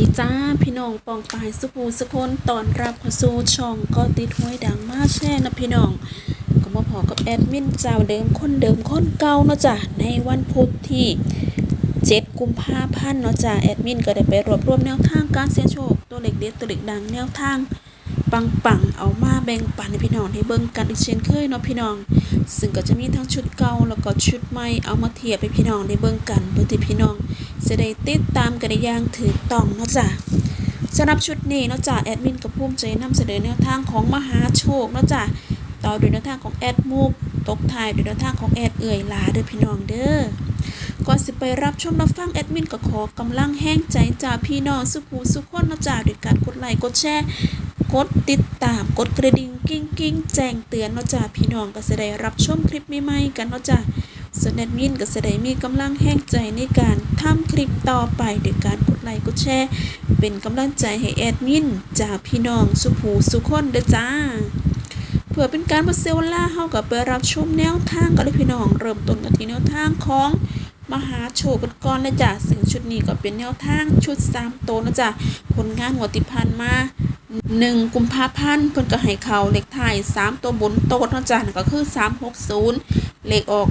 ดีจ้าพี่น้องปองปายสุภูสุคนตอนรับเข้าสู่ช่องก็ติดห้วยดังมาแช่นะพี่น้องก็มาพอกับแอดมินเจ้าเดิมคนเดิมคนเก่าเนาะจ้ะในวันพุธที่7กุมภาพันธ์เนาะจ้ะแอดมินก็ได้ไปรวบรวมแนวทางการเสี่ยงโชคตัวเล็กเด็ดตัวเล็กดังแนวทางปังปังๆเอามาแบ่งปันให้พี่น้องให้เบิ่งกันอีกเช่นเคยเนาะพี่น้อง ซึ่งก็จะมีทั้งชุดเก่าแล้วก็ชุดใหม่เอามาเทียบให้พี่น้องได้เบิ่งกันเพื่อที่พี่น้อง จะได้ติดตามกันได้อย่างถูกต้องเนาะจ้ะสำหรับชุดนี้เนาะจ้ะแอดมินกับภูมิใจนำเสนอแนวทางของมหาโชคเนาะจ้ะต่อด้วยแนวทางของแอดมูกตกท้ายด้วยแนวทางของแอดเอื่อยลาเด้อพี่น้องเด้อก่อนสิไปรับชมรับฟังแอดมินก็ขอกำลังแห้งใจจากพี่น้องสุภูสุขคนนะจ้าด้วยการกดไลค์กดแชร์กดติดตามกดกระดิ่งกิ้งกิ้งแจ้งเตือนนะจ้าพี่น้องก็จะได้รับชมคลิปใหม่ๆกันนะจ้า ส่วนแอดมินก็จะได้มีกำลังแห้งใจในการทำคลิปต่อไปด้วยการกดไลค์กดแชร์ เป็นกำลังใจให้แอดมินจากพี่น้องสุภูสุคนเด้อจ้า เพื่อเป็นการบ่เซลล่าเฮากับไปรับชมแนวทางกันเลยพี่น้องเริ่มต้นกันที่แนวทางของมหาโชกันก่อนเลยจ้ะซึ่งชุดนี้ก็เป็นแนวทางชุด3โตนะจ๊ะผลงานงวดที่ผ่านมา 1กุมภาพันธ์เพิ่นก็ให้เขาเลขท้าย3ตัวบนโต๊ดเนาะจ้ะนั่นก็คือ360เลขออก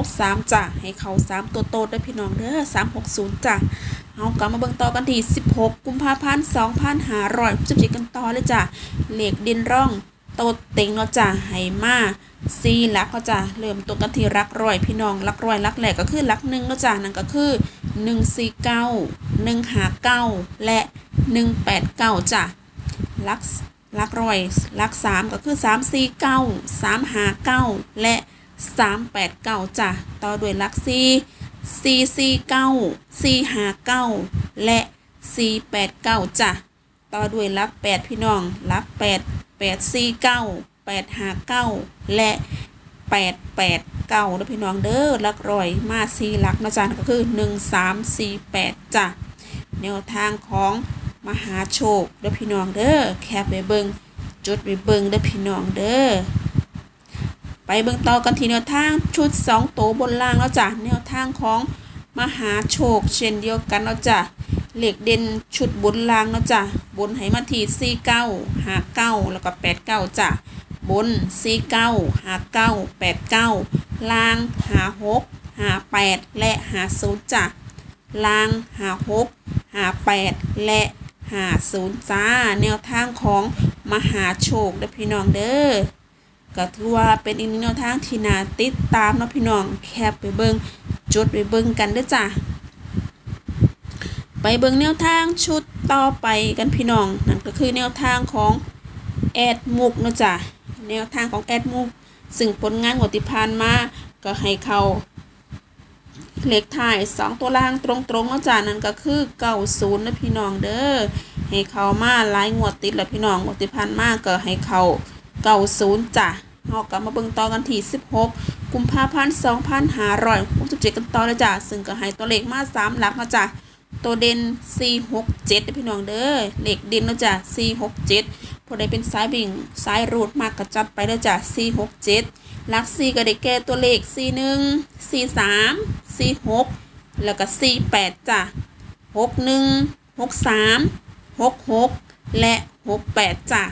063จ้ะให้เขา3ตัวโต๊ดเด้พี่น้องเด้อ360จ้ะเอากลับมาเบิ่งต่อกันที่16กุมภาพันธ์2567กันต่อเลยจ้ะเลขดินร่องโตดเต็งเนาะจ้ะให้มาซีลักเนาะจ้ะเริ่มตัวกันที่รักร้อยพี่น้องรักร้อยรักแหลกก็คือรักหนึ่งเนาะจ้ะนั่นก็คือหนึ่งสี่เก้าหนึ่งหาเก้าและหนึ่งแปดเก้าจ้ะ รักรักรอยรักสามก็คือสามสี่เก้าสามหาเก้าและสามแปดเก้าจ้ะต่อด้วยรักสี่สี่สี่เก้าสี่หาเก้าและสี่แปดเก้าจ้ะต่อด้วยลักแปดพี่น้องลักแปดแปดสี่เก้าแปดห้าเก้าและแปดแปดเก้านะพี่น้องเด้อลักรอยมาสี่ลักนะจ๊ะก็คือหนึ่งสามสี่แปดจ้ะแนวทางของ มหาโชคเด้อพี่น้องเด้อแคปไปเบิงจดไปเบิงเด้อพี่น้องเด้อไปเบิงต่อกันทีแนวทางชุดสองโตบนล่างแล้วจ้ะแนวทางของมหาโชค เช่นเดียวกันแล้วจ้ะเหล็กเด่นชุดบนล่างแล้วจ้ะบนไหมาทีสี่เก้าหาเก้าแล้วก็แปดเก้าจ้ะบนสี่เก้าหาเก้าแปดเก้าล่างหาหกหาแปดและหาศูนย์จ้ะล่างหาหกหาแปดและ หาศูนย์จ้าแนวทางของมหาโชคเด้อพี่น้องเด้อก็ถือว่าเป็นอีกแนวทางที่น่าติดตามเนาะพี่น้องแคปไปเบิงจดไปเบิงกันเด้อจ้ะไปเบิงแนวทางชุดต่อไปกันพี่น้องนั่นก็คือแนวทางของแอดมุกเนาะจ้ะแนวทางของแอดมุกซึ่งผลงานงวดที่ผ่านมาก็ให้เขา เลขถ่ายสองตัวล่างตรงๆเนาะจ้ะนั่นก็คือเก้าศูนย์นะพี่น้องเด้อให้เขามาหลายงวดติดแล้วพี่น้องงวดที่ผ่านมากก็ให้เขาเก่าศูนย์จ้ะเรากลับมาเบิ่งต่อกันที่ 16 กุมภาพันธ์2567กันต่อเลยจ้ะซึ่งก็ให้ตัวเลขมา 3 หลักนะจ้ะตัวเด่น467เด้อพี่น้องเด้อเลขเด่นนะจ้ะ467 พอได้เป็นสายบิ่งสายรูดมากก็จัดไปเลยจ้ะ467หลัก4ก็ได้แก่ตัวเลข41 43 46แล้วก็48จ้ะ61 63 66และ68จ้ะ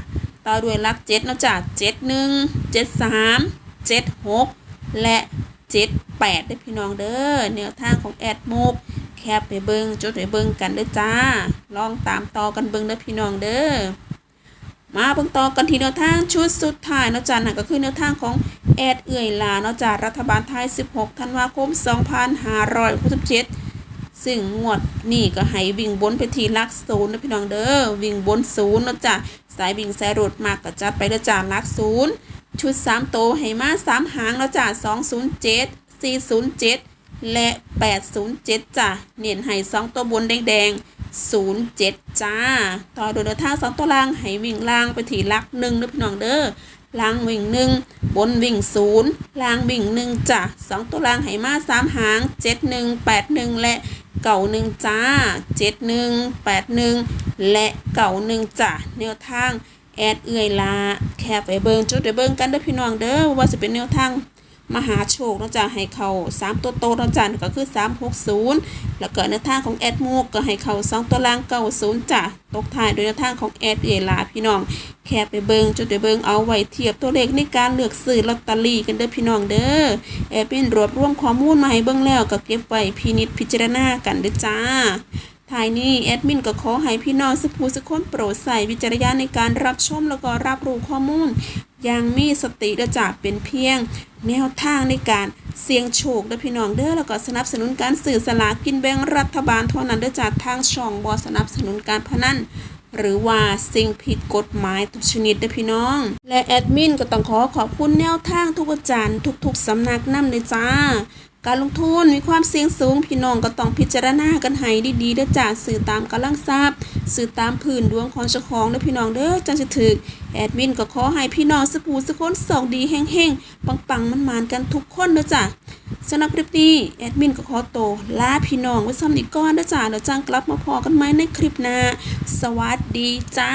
ต่อด้วยลักเจ็ดเนะจ้ะเจ็ดหนึ่งเจ็ดสามเจ็ดหกและเจ็ดแปดได้พี่น้องเด้อแนวทางของแอดมุกแคปไปเบิงจดไปเบิงกันเด้อจ้า ลองตามต่อกันเบิงเด้อพี่น้องเด้อ มาเบิ่งต่อกันที่แนวทางชุดสุดท้ายเนาะจ้ะนั่นก็คือแนวทางของแอดเอื่อยลาเนาะจ้ะรัฐบาลไทย 16 ธันวาคม 2567ซึ่งงวดนี่ก็ให้วิ่งบนไปที่ลักศูนย์นะพี่น้องเด้อวิ่งบนศูนย์เนาะจ้ะสายวิ่งสายรถมากก็จัดไปเด้อจ้ะหลักศูนย์ชุด3โตให้มา3หางแล้วจ้ะ207 407 และ 807จ้ะเน้นให้2ตัวบนแดงๆ 07 จ้า ต่อโดยแนวทางตัวล่างให้วิ่งล่างไปที่ลัก1เด้อพี่น้องเด้อล่างวิ่งหนึ่งบนวิ่งศูนย์ล่างวิ่งหนึ่งจ้ะสองตัวล่างไหมาสามหางเจ็ดหนึ่งแปดหนึ่งและเก่าหนึ่งจ้าเจ็ดหนึ่งแปดหนึ่งและเก่าหนึ่งจ้ะแนวทางแอดเอื่อยลาแคบไปเบิงจุดไปเบิงกันเด้อพี่น้องเด้อว่าจะเป็นแนวทาง มหาโชคเนาะจ้ะให้เขา3 ตัวโตเนาะจ้ะก็คือ 360 แล้วก็ในทางของแอดมูกก็ให้เขา2ตัวล่าง90จ้ะตกท้ายโดยในทางของแอดเอลาพี่น้อง แค่ไปเบิงจุดไปเบิงเอาไว้เทียบตัวเลขในการเลือกซื้อลอตเตอรี่กันเด้อพี่น้องเด้อแอดเป็นรวบรวมข้อมูลมาให้เบิงแล้วก็เก็บไว้พินิจพิจารณากันเด้อจ้า ท้ายนี้แอดมินก็ขอให้พี่น้องสุภูสุคนโปรดใส่วิจารณญาณในการรับชมแล้วก็รับรู้ข้อมูล อย่างมีสติและจากเป็นเพียง แนวทางในการเสี่ยงโชคเด้อพี่น้องเด้อแล้วก็สนับสนุนการสื่อสลากกินแบ่งรัฐบาลเท่านั้นเด้อจากทางช่องบอสนับสนุนการพนันหรือว่าสิ่งผิดกฎหมายทุกชนิดเด้พี่น้อง และแอดมินก็ต้องขอขอบคุณแนวทางทุกอาจารย์ทุกๆสำนักนำเลยจ้า การลงทุนมีความเสี่ยงสูงพี่น้องก็ต้องพิจารณากันให้ดีๆเด้อจ้าสื่อตามกำลังทรัพย์สื่อตามพื้นดวงของเจ้าของเด้อพี่น้องเด้อจังสิถึกแอดมินก็ขอให้พี่น้องสปูสกคนสองดีแห้งๆปังๆมันๆกันทุกคนเด้อจ้าสำหรับคลิปนี้แอดมินก็ขอโตลาพี่น้องไว้ซ้ำอีกก่อนเด้อจ้าแล้วจังกลับมาพอกันใหม่ในคลิปหน้าสวัสดีจ้า